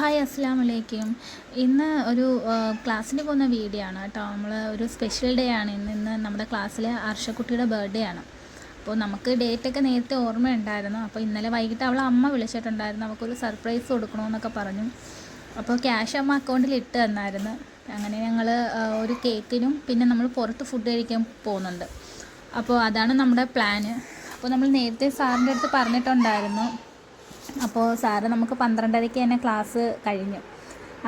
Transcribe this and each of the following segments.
Hi അസ്സാം വലൈക്കും ഇന്ന് ഒരു ക്ലാസ്സിന് പോകുന്ന വീഡിയോ ആണ് കേട്ടോ. നമ്മൾ ഒരു സ്പെഷ്യൽ ഡേ ആണ്. ഇന്ന് ഇന്ന് നമ്മുടെ ക്ലാസ്സിൽ അർഷക്കുട്ടിയുടെ ബർത്ത്ഡേ ആണ്. അപ്പോൾ നമുക്ക് ഡേറ്റ് ഒക്കെ നേരത്തെ ഓർമ്മയുണ്ടായിരുന്നു. അപ്പോൾ ഇന്നലെ വൈകിട്ട് അവളെ അമ്മ വിളിച്ചിട്ടുണ്ടായിരുന്നു. അവൾക്കൊരു സർപ്രൈസ് കൊടുക്കണമെന്നൊക്കെ പറഞ്ഞു. അപ്പോൾ ക്യാഷ് അമ്മ അക്കൗണ്ടിൽ ഇട്ട് തന്നായിരുന്നു. അങ്ങനെ ഞങ്ങൾ ഒരു കേക്കിനും പിന്നെ നമ്മൾ പുറത്ത് ഫുഡ് കഴിക്കാൻ പോകുന്നുണ്ട്. അപ്പോൾ അതാണ് നമ്മുടെ പ്ലാന് അപ്പോൾ നമ്മൾ നേരത്തെ സാറിന്റെ അടുത്ത് പറഞ്ഞിട്ടുണ്ടായിരുന്നു. അപ്പോൾ സാറ് നമുക്ക് പന്ത്രണ്ടരയ്ക്ക് തന്നെ ക്ലാസ് കഴിഞ്ഞു.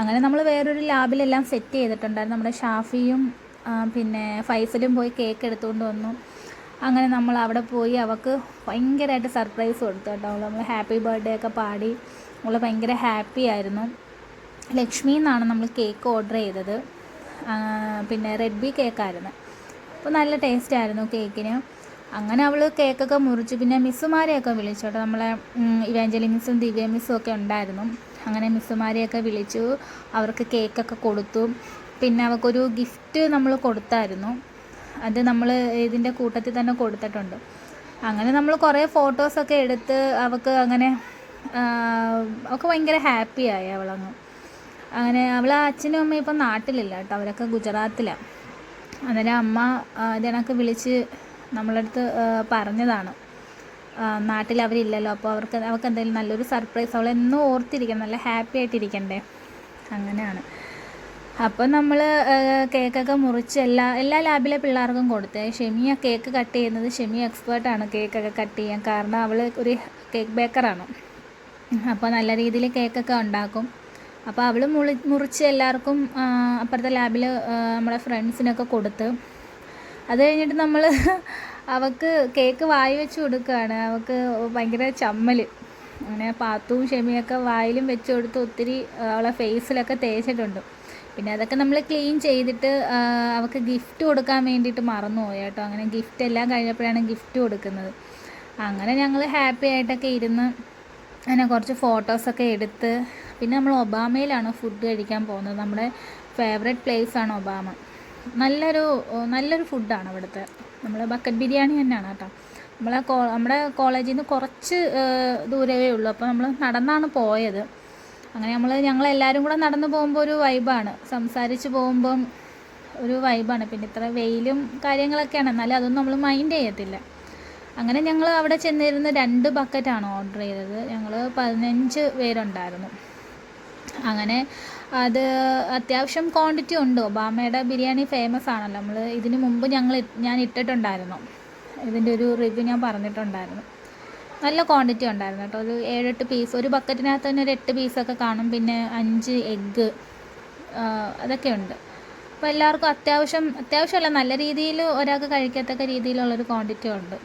അങ്ങനെ നമ്മൾ വേറൊരു ലാബിലെല്ലാം സെറ്റ് ചെയ്തിട്ടുണ്ടായിരുന്നു. നമ്മുടെ ഷാഫിയും പിന്നെ ഫൈസലും പോയി കേക്ക് എടുത്തുകൊണ്ട് വന്നു. അങ്ങനെ നമ്മൾ അവിടെ പോയി അവൾക്ക് ഭയങ്കരമായിട്ട് സർപ്രൈസ് കൊടുത്തു കേട്ടോ. നമ്മൾ ഹാപ്പി ബർത്ത്ഡേ ഒക്കെ പാടി. അവൾ ഭയങ്കര ഹാപ്പി ആയിരുന്നു. ലക്ഷ്മി എന്നാണ് നമ്മൾ കേക്ക് ഓർഡർ ചെയ്തത്. പിന്നെ റെഡ് ബി കേക്കായിരുന്നു അപ്പോൾ നല്ല ടേസ്റ്റ് ആയിരുന്നു കേക്കിന് അങ്ങനെ അവൾ കേക്കൊക്കെ മുറിച്ച്. പിന്നെ മിസ്സുമാരെയൊക്കെ വിളിച്ചു കേട്ടോ. നമ്മളെ ഇവാഞ്ചലി മിസ്സും ദിവ്യ മിസ്സും ഒക്കെ ഉണ്ടായിരുന്നു. അങ്ങനെ മിസ്സുമാരെയൊക്കെ വിളിച്ചു. അവർക്ക് കേക്കൊക്കെ കൊടുത്തു. പിന്നെ അവൾക്കൊരു ഗിഫ്റ്റ് നമ്മൾ കൊടുത്തായിരുന്നു. അത് നമ്മൾ ഇതിന്റെ കൂട്ടത്തിൽ തന്നെ കൊടുത്തിട്ടുണ്ട്. അങ്ങനെ നമ്മൾ കുറേ ഫോട്ടോസൊക്കെ എടുത്ത് അവൾക്ക് അങ്ങനെ ഒക്കെ ഭയങ്കര ഹാപ്പി ഹാപ്പിയായി അവളങ്ങ്. അങ്ങനെ അവളെ അച്ഛനും അമ്മയും ഇപ്പം നാട്ടിലില്ല കേട്ടോ. അവരൊക്കെ ഗുജറാത്തിലാണ് അന്നേരം അമ്മ അതിനൊക്കെ വിളിച്ച് നമ്മളടുത്ത് പറഞ്ഞതാണ്. നാട്ടിൽ അവരില്ലല്ലോ അപ്പോൾ അവർക്ക് അവർക്ക് എന്തെങ്കിലും നല്ലൊരു സർപ്രൈസ്. അവൾ ഓർത്തിരിക്കണം നല്ല ഹാപ്പി ആയിട്ടിരിക്കണ്ടേ. അങ്ങനെയാണ്. അപ്പോൾ നമ്മൾ കേക്കൊക്കെ മുറിച്ച് എല്ലാ എല്ലാ ലാബിലെ പിള്ളേർക്കും കൊടുത്ത്. ഷെമിയ കേക്ക് കട്ട് ചെയ്യുന്നത് ഷെമി എക്സ്പേർട്ടാണ് കേക്കൊക്കെ കട്ട് ചെയ്യാൻ. കാരണം അവൾ ഒരു കേക്ക് ബേക്കറാണ്. അപ്പോൾ നല്ല രീതിയിൽ കേക്കൊക്കെ ഉണ്ടാക്കും. അപ്പോൾ അവൾ മുറിച്ച് എല്ലാവർക്കും അപ്പുറത്തെ ലാബിൽ നമ്മുടെ ഫ്രണ്ട്സിനൊക്കെ കൊടുത്ത് അത് കഴിഞ്ഞിട്ട് നമ്മൾ അവൾക്ക് കേക്ക് വായി വെച്ച് കൊടുക്കുകയാണ് അവൾക്ക് ഭയങ്കര ചമ്മൽ അങ്ങനെ പാത്തും ഷെമിയൊക്കെ വായിലും വെച്ച് കൊടുത്ത് ഒത്തിരി അവളെ ഫേസിലൊക്കെ തേച്ചിട്ടുണ്ട്. പിന്നെ അതൊക്കെ നമ്മൾ ക്ലീൻ ചെയ്തിട്ട് അവൾക്ക് ഗിഫ്റ്റ് കൊടുക്കാൻ വേണ്ടിയിട്ട് മറന്നുപോയി കേട്ടോ. അങ്ങനെ ഗിഫ്റ്റ് എല്ലാം കഴിഞ്ഞപ്പോഴാണ് ഗിഫ്റ്റ് കൊടുക്കുന്നത്. അങ്ങനെ ഞങ്ങൾ ഹാപ്പി ആയിട്ടൊക്കെ ഇരുന്ന് അങ്ങനെ കുറച്ച് ഫോട്ടോസൊക്കെ എടുത്ത് പിന്നെ നമ്മൾ ഒബാമയിലാണ് ഫുഡ് കഴിക്കാൻ പോകുന്നത്? നമ്മുടെ ഫേവറേറ്റ് പ്ലേസ് ആണ് ഒബാമ. നല്ലൊരു നല്ലൊരു ഫുഡാണ് അവിടുത്തെ. നമ്മൾ ബക്കറ്റ് ബിരിയാണി തന്നെയാണ് കേട്ടോ. നമ്മളെ കോ നമ്മുടെ കോളേജിൽ നിന്ന് കുറച്ച് ദൂരമേ ഉള്ളൂ. അപ്പോൾ നമ്മൾ നടന്നാണ് പോയത്. അങ്ങനെ നമ്മൾ ഞങ്ങൾ ഞങ്ങളെല്ലാവരും കൂടെ നടന്നു പോകുമ്പോൾ ഒരു വൈബാണ്. സംസാരിച്ച് പോകുമ്പം ഒരു വൈബാണ്. പിന്നെ ഇത്ര വെയിലും കാര്യങ്ങളൊക്കെയാണ്. എന്നാലും അതൊന്നും നമ്മൾ മൈൻഡ് ചെയ്യത്തില്ല. അങ്ങനെ ഞങ്ങൾ അവിടെ ചെന്നിരുന്ന് രണ്ട് ബക്കറ്റാണ് ഓർഡർ ചെയ്തത്. ഞങ്ങൾ പതിനഞ്ച് പേരുണ്ടായിരുന്നു. അങ്ങനെ അത് അത്യാവശ്യം ക്വാണ്ടിറ്റി ഉണ്ട്. ഒബാമയുടെ ബിരിയാണി ഫേമസ് ആണല്ലോ. നമ്മൾ ഇതിന് മുമ്പ് ഞങ്ങൾ ഞാൻ ഇട്ടിട്ടുണ്ടായിരുന്നു. ഇതിന്റെ ഒരു റിവ്യൂ ഞാൻ പറഞ്ഞിട്ടുണ്ടായിരുന്നു. നല്ല ക്വാണ്ടിറ്റി ഉണ്ടായിരുന്നു കേട്ടോ. ഒരു ഏഴെട്ട് പീസ് ഒരു ബക്കറ്റിനകത്ത് തന്നെ ഒരു എട്ട് പീസൊക്കെ കാണും. പിന്നെ അഞ്ച് എഗ്ഗ് അതൊക്കെ ഉണ്ട്. അപ്പോൾ എല്ലാവർക്കും അത്യാവശ്യം അത്യാവശ്യമല്ല നല്ല രീതിയിൽ ഒരാൾക്ക് കഴിക്കത്തക്ക രീതിയിലുള്ളൊരു ക്വാണ്ടിറ്റി ഉണ്ട്.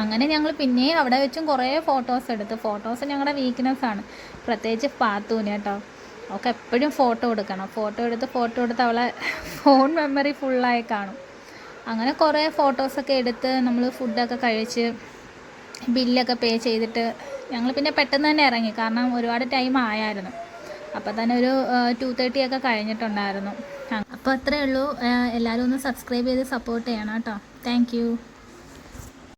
അങ്ങനെ ഞങ്ങൾ പിന്നെയും അവിടെ വെച്ചും കുറേ ഫോട്ടോസ് എടുത്തു. ഫോട്ടോസ് ഞങ്ങളുടെ വീക്ക്നെസ് ആണ്. പ്രത്യേകിച്ച് പാത്തൂന് കേട്ടോ. അവൾക്ക് എപ്പോഴും ഫോട്ടോ എടുക്കണം. ഫോട്ടോ എടുത്ത് ഫോട്ടോ എടുത്ത് അവളെ ഫോൺ മെമ്മറി ഫുള്ളായി കാണും. അങ്ങനെ കുറേ ഫോട്ടോസൊക്കെ എടുത്ത് നമ്മൾ ഫുഡൊക്കെ കഴിച്ച് ബില്ലൊക്കെ പേ ചെയ്തിട്ട് ഞങ്ങൾ പിന്നെ പെട്ടെന്ന് തന്നെ ഇറങ്ങി. കാരണം ഒരുപാട് ടൈം ആയായിരുന്നു. അപ്പോൾ തന്നെ ഒരു ടു തേർട്ടി ഒക്കെ കഴിഞ്ഞിട്ടുണ്ടായിരുന്നു. അപ്പോൾ അത്രയേ ഉള്ളൂ. എല്ലാവരും ഒന്ന് സബ്സ്ക്രൈബ് ചെയ്ത് സപ്പോർട്ട് ചെയ്യണം കേട്ടോ. താങ്ക്